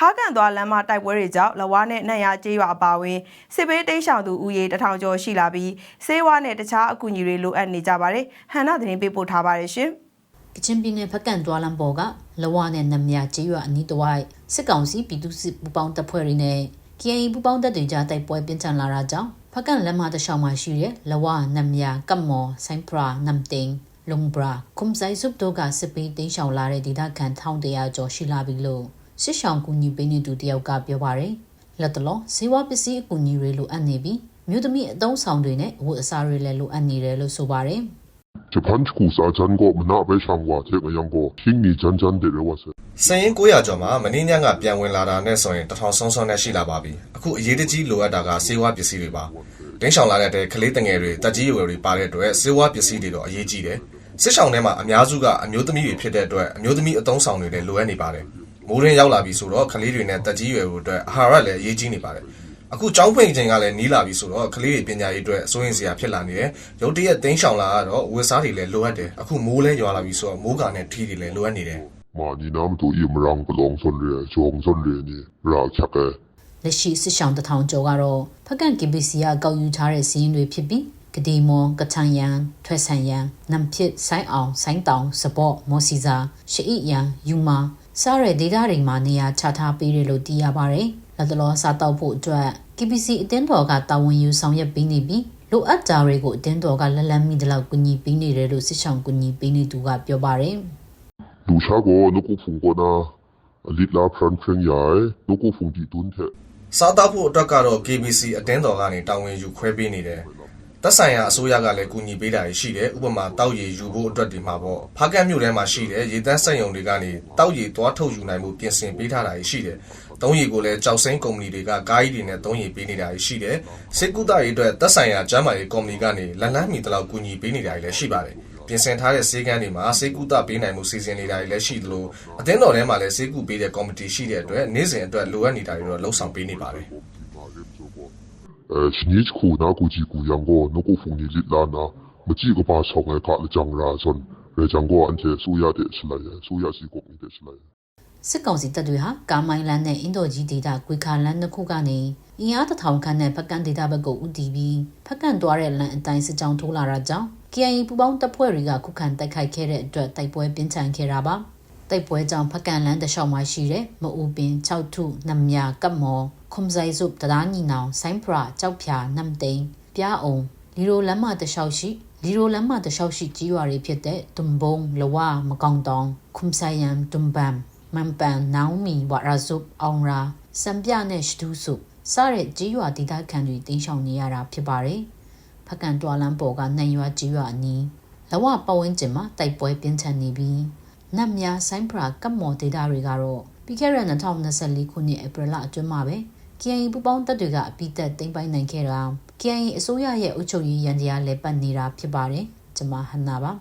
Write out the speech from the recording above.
ဖားကန်သွားလမ်းမတိုက်ပွဲတွေကြောင့်လဝါနဲ့နှံ့ရကျေးရွာအပါအဝင်စစ်ဘေးတိမ်းရှောင်သူဦးရေတထောင်ကျော်ရှိလာပြီးဆေးဝါးနဲ့တခြားအကူအညီတွေလိုအပ်နေကြပါတယ်ဟန်နာသတင်းပေးပို့ထားပါတယ်ရှင်ကချင်ပြည်နယ်ဖက်ကန်တွာလန်ပေါ်ကလဝနဲ့နမယာကျေးရွာအနီးတစ်ဝိုက်စစ်ကောင်စီပြည်သူစစ်ပူပေါင်းတပ်ဖွဲ့တွေနဲ့ KAI ပူပေါင်းတပ်တွေကြားတိုက်ပွဲပြင်းထန်လာတာကြောင့်ဖက်ကန်လက်မတစ်လျှောက်မှာရှိတဲ့လဝနမယာကပ်မော်ဆိုင်ပရာနမ်တင်လုံဘရာခုမ်ဆိုင်ဆုပ်တို့ကစစ်ပေးတင်းရှောင်လာတဲ့ဒေသခံ1100ကျော်ရှိလာပြီလို့ ရှစ်ဆောင်ကူညီပေးနေသူတယောက်ကပြောပါရယ်လက်တလောဈေးဝပစ္စည်းအကူအညီတွေလိုအပ်နေပြီးမြို့သမီးအသုံးဆောင်တွေနဲ့ဝတ်အစားတွေလည်းလိုအပ်နေတယ်လို့ဆိုပါရယ်ဂျပန်ကူစာဂျန်ကိုမနာပဲဆောင်ဝါတဲ့မယံကိုခင်းနေဂျန်ဂျန်တဲ့ရောဆယ်စရင်900ကျော်မှာမင်းညံကပြန်ဝင်လာတာနဲ့ဆိုရင်တထောင်ဆုံးဆုံးနဲ့ရှိလာပါပြီအခုအရေးတကြီးလိုအပ်တာကဈေးဝပစ္စည်းတွေပါတင်းဆောင်လာတဲ့တဲ့ကလေးတငယ်တွေတက်ကြီးရွယ်တွေပါတဲ့အတွက်ဈေးဝပစ္စည်းတွေတော့အရေးကြီးတယ်စစ်ဆောင်ထဲမှာအများစုကအမျိုးသမီးတွေဖြစ်တဲ့အတွက်အမျိုးသမီးအသုံးဆောင်တွေလည်းလိုအပ်နေပါတယ် မိုးရင်းရောက်လာပြီဆိုတော့ကလေးတွေနဲ့တက်ကြီးရွယ်ဖို့အတွက်အာဟာရလည်းအရေးကြီးနေပါတယ်အခုကြောင်းဖွင့်ချိန်ကလည်းနီးလာပြီဆိုတော့ကလေးတွေပညာရေးအတွက်အစိုးရစရာဖြစ်လာနေတယ်။ရုတ်တရက်တင်းရှောင်လာတော့ဝက်စားတွေလည်းလိုအပ်တယ်။အခုမိုးလည်းရွာလာပြီဆိုတော့မိုးကာနဲ့ထီးတွေလည်းလိုအပ်နေတယ်။မာညီနာမတူအိမ်ရောင်ပလုံစွန်ရဲချုံစွန်ရဲနီရာချက်ကေလက်ရှိစစ်ဆောင်တထောင်ကျော်ကတော့ဖကန် KBC ကကောက်ယူထားတဲ့စီးရင်တွေဖြစ်ပြီးကတိမွန်ကချန်ယန်ထွဲဆန်ယန်နမ်ဖြစ်ဆိုင်းအောင်ဆိုင်းတောင်စပော့မော်စီစာရှီအီယန်ယူမာ စားတဲ့ဒေသတွေမှာနေရာချထားပေးတယ်လို့သိရပါတယ်။လက်တလောစားတောက်ဖို့အတွက် KPC အသင်းတော်ကတာဝန်ယူဆောင်ရွက်ပေးနေပြီးလိုအပ်တာတွေကိုအတင်းတော်ကလက်လက်မိတလောက်ကူညီပေးနေတယ်လို့စစ်ဆောင်ကူညီပေးနေသူကပြောပါတယ်။လူချကောနကုဖုန်ကနာအလစ်လာဖရန်ခရင်ယာနကုဖုန်တီတွန်းတဲ့စားသားဖို့အတွက်ကတော့ KBC အတင်းတော်ကနေတာဝန်ယူခွဲပေးနေတယ် သက်ဆိုင်ရာအစိုးရကလည်းကူညီပေးတာရှိတယ်။ဥပမာတောက်ရည်ယူဖို့အတွက်ဒီမှာပေါ့။ဖားကတ်မြို့ထဲမှာရှိတဲ့ရေတန်းစက်ရုံတွေကနေတောက်ရည်သွားထုတ်ယူနိုင်မှုပြင်ဆင်ပေးထားတာရှိတယ်။သုံးရည်ကိုလည်းကြောက်စိမ့်ကုမ္ပဏီတွေကကားကြီးတွေနဲ့သုံးရည်ပေးနေတာရှိတယ်။စစ်ကူတာရေးအတွက်သက်ဆိုင်ရာကျန်းမာရေးကုမ္ပဏီကနေလန်လန်းမီတလောက်ကူညီပေးနေတာလည်းရှိပါတယ်။ပြင်ဆင်ထားတဲ့စေကန်းတွေမှာစေကူတာပေးနိုင်မှုစီစဉ်နေတာလည်းရှိသလိုအတင်းတော်ထဲမှာလည်းစေကူပေးတဲ့ကော်မတီရှိတဲ့အတွက်နေ့စဉ်အတွက်လိုအပ်နေတာတွေတော့လှုံ့ဆော်ပေးနေပါတယ်။ เออชนิดคูนากูจีกูยังก็นกูฟุงนี่ลิดลานามจีก็ปาชองไอ้กะละจังราซนเรจังก็อันเจสุยาเดสไลสุยาสีกงนี่เดสไล စစ်ကောင်စီတပ်တွေဟာကာမိုင်းလန်းနဲ့အင်ဒိုဂျီဒေတာကွေခါလန်းနှစ်ခုကနေအင်အားတစ်ထောင်ခန့်နဲ့ဖက်ကန်ဒေတာဘက်ကိုဦးတည်ပြီးဖက်ကန်သွားတဲ့လမ်းအတိုင်းစစ်ကြောင်းထိုးလာတာကြောင့် KIA ပူပေါင်းတပ်ဖွဲ့တွေကခုခံတိုက်ခိုက်ခဲ့တဲ့အတွက်တိုက်ပွဲပြင်းထန်ခဲ့တာပါတိုက်ပွဲကြောင့်ဖက်ကန်လန်းတစ်လျှောက်မှာရှိတဲ့မအူပင်6ထုနမ်ယာကပ်မော် ခုံဆိုင်စုတဒါညီနောင်ဆိုင်းဖရာကြောက်ဖြာနမ်တိန်ပြားအောင်လီရိုလမ်းမတစ်လျှောက်ရှိလီရိုလမ်းမတစ်လျှောက်ရှိကြီးရွာတွေဖြစ်တဲ့တွမ်ဘုံလဝမကောင်တောင်ခုမ်ဆိုင်ယမ်တွမ်ဘမ်မန်ပန်နောင်မီဝါရာဇုပ်အောင်ရာစံပြနဲ့ရှဒူးစုစတဲ့ကြီးရွာဒေသခံတွေတင်းရှောင်နေရတာဖြစ်ပါတယ်ဖက်ကန်တွာလန်ပေါ်ကနိုင်ရွာကြီးရွာအနီးလဝပတ်ဝန်းကျင်မှာတိုက်ပွဲပြင်းထန်နေပြီးနတ်များဆိုင်းဖရာကပ်မော်ဒေတာတွေကတော့ပြီးခဲ့တဲ့2024ခုနှစ်ဧပြီလအတွင်းမှာပဲ KIA ပူပေါင်းတပ်တွေကအပိသက်သိမ်းပိုက်နိုင်ခဲ့တာ KIA အစိုးရရဲ့အုပ်ချုပ်ရေးရန်တရားလဲပတ်နေတာဖြစ်ပါတယ်ကျွန်မဟန်နာပါ